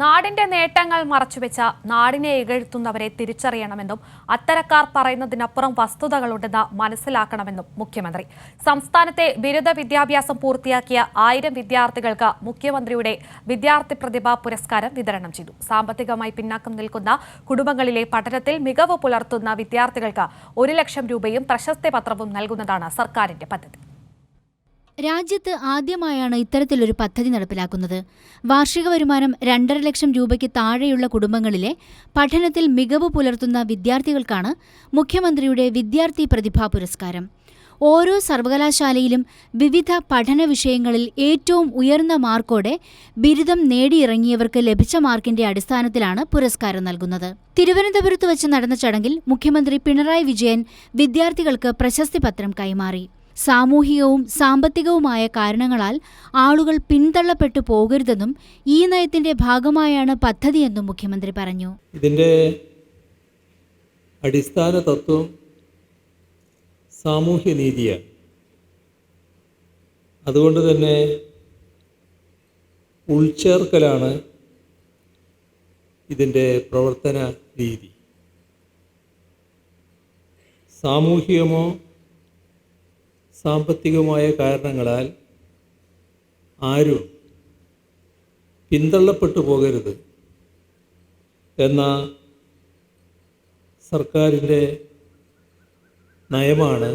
നാടിന്റെ നേട്ടങ്ങൾ മറച്ചുവെച്ച നാടിനെ ഇകഴ്ത്തുന്നവരെ തിരിച്ചറിയണമെന്നും അത്തരക്കാർ പറയുന്നതിനപ്പുറം വസ്തുതകളുണ്ടെന്ന് മനസ്സിലാക്കണമെന്നും മുഖ്യമന്ത്രി. സംസ്ഥാനത്തെ ബിരുദ വിദ്യാഭ്യാസം പൂർത്തിയാക്കിയ ആയിരം വിദ്യാർത്ഥികൾക്ക് മുഖ്യമന്ത്രിയുടെ വിദ്യാർത്ഥി പ്രതിഭാ പുരസ്കാരം വിതരണം ചെയ്തു. സാമ്പത്തികമായി പിന്നാക്കം നിൽക്കുന്ന കുടുംബങ്ങളിലെ പഠനത്തിൽ മികവ് പുലർത്തുന്ന വിദ്യാർത്ഥികൾക്ക് ഒരു ലക്ഷം രൂപയും പ്രശസ്തി പത്രവും നൽകുന്നതാണ് സർക്കാരിന്റെ പദ്ധതി. രാജ്യത്ത് ആദ്യമായാണ് ഇത്തരത്തിലൊരു പദ്ധതി നടപ്പിലാക്കുന്നത്. വാർഷിക വരുമാനം രണ്ടര ലക്ഷം രൂപയ്ക്ക് താഴെയുള്ള കുടുംബങ്ങളിലെ പഠനത്തിൽ മികവ് പുലർത്തുന്ന വിദ്യാർത്ഥികൾക്കാണ് മുഖ്യമന്ത്രിയുടെ വിദ്യാർത്ഥി പ്രതിഭാ പുരസ്കാരം. ഓരോ സർവകലാശാലയിലും വിവിധ പഠന വിഷയങ്ങളിൽ ഏറ്റവും ഉയർന്ന മാർക്കോടെ ബിരുദം നേടിയിറങ്ങിയവർക്ക് ലഭിച്ച മാർക്കിന്റെ അടിസ്ഥാനത്തിലാണ് പുരസ്കാരം നൽകുന്നത്. തിരുവനന്തപുരത്ത് വച്ച് നടന്ന ചടങ്ങിൽ മുഖ്യമന്ത്രി പിണറായി വിജയൻ വിദ്യാർത്ഥികൾക്ക് പ്രശസ്തി പത്രം കൈമാറി. സാമൂഹികവും സാമ്പത്തികവുമായ കാരണങ്ങളാൽ ആളുകൾ പിന്തള്ളപ്പെട്ടു പോകരുതെന്നും ഈ നയത്തിന്റെ ഭാഗമായാണ് പദ്ധതിയെന്നും മുഖ്യമന്ത്രി പറഞ്ഞു. ഇതിന്റെ അടിസ്ഥാന തത്വം സാമൂഹ്യനീതിയാണ് അതുകൊണ്ട് തന്നെ ഉൾച്ചേർക്കലാണ് ഇതിന്റെ പ്രവർത്തന രീതി. സാമൂഹികമോ സാമ്പത്തികമായ കാരണങ്ങളാൽ ആരും പിന്തള്ളപ്പെട്ടു പോകരുത് എന്ന സർക്കാരിന്റെ നയമാണ്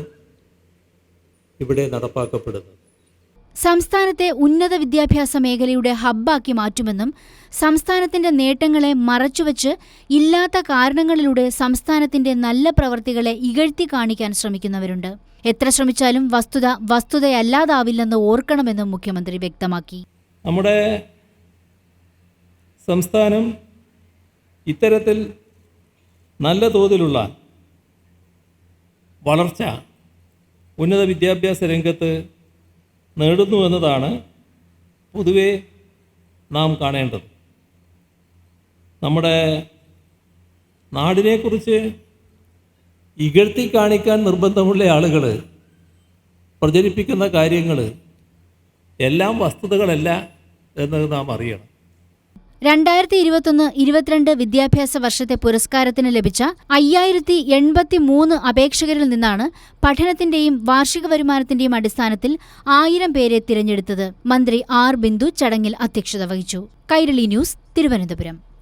ഇവിടെ നടപ്പാക്കപ്പെടുന്നത്. സംസ്ഥാനത്തെ ഉന്നത വിദ്യാഭ്യാസ മേഖലയുടെ ഹബ്ബാക്കി മാറ്റുമെന്നും സംസ്ഥാനത്തിന്റെ നേട്ടങ്ങളെ മറച്ചുവെച്ച് ഇല്ലാത്ത കാരണങ്ങളിലൂടെ സംസ്ഥാനത്തിന്റെ നല്ല പ്രവർത്തികളെ ഇകഴ്ത്തി കാണിക്കാൻ ശ്രമിക്കുന്നവരുണ്ട്. എത്ര ശ്രമിച്ചാലും വസ്തുത വസ്തുതയല്ലാതാവില്ലെന്ന് ഓർക്കണമെന്നും മുഖ്യമന്ത്രി വ്യക്തമാക്കി. നമ്മുടെ സംസ്ഥാനം ഇത്തരത്തിൽ നല്ല തോതിലുള്ള വളർച്ച ഉന്നത വിദ്യാഭ്യാസ രംഗത്ത് നേടുന്നു എന്നതാണ് പൊതുവെ നാം കാണേണ്ടത്. നമ്മുടെ നാടിനെക്കുറിച്ച് ഇകഴ്ത്തി കാണിക്കാൻ നിർബന്ധമുള്ള ആളുകൾ പ്രചരിപ്പിക്കുന്ന കാര്യങ്ങൾ എല്ലാം വസ്തുതകളല്ല എന്ന് നാം അറിയണം. രണ്ടായിരത്തി ഇരുപത്തൊന്ന് ഇരുപത്തിരണ്ട് വിദ്യാഭ്യാസ വർഷത്തെ പുരസ്കാരത്തിന് ലഭിച്ച അയ്യായിരത്തി എൺപത്തി മൂന്ന് അപേക്ഷകരിൽ നിന്നാണ് പഠനത്തിന്റെയും വാർഷിക വരുമാനത്തിന്റെയും അടിസ്ഥാനത്തിൽ ആയിരം പേരെ തിരഞ്ഞെടുത്തത്. മന്ത്രി ആർ ബിന്ദു ചടങ്ങിൽ അധ്യക്ഷത വഹിച്ചു. കൈരളി ന്യൂസ് തിരുവനന്തപുരം.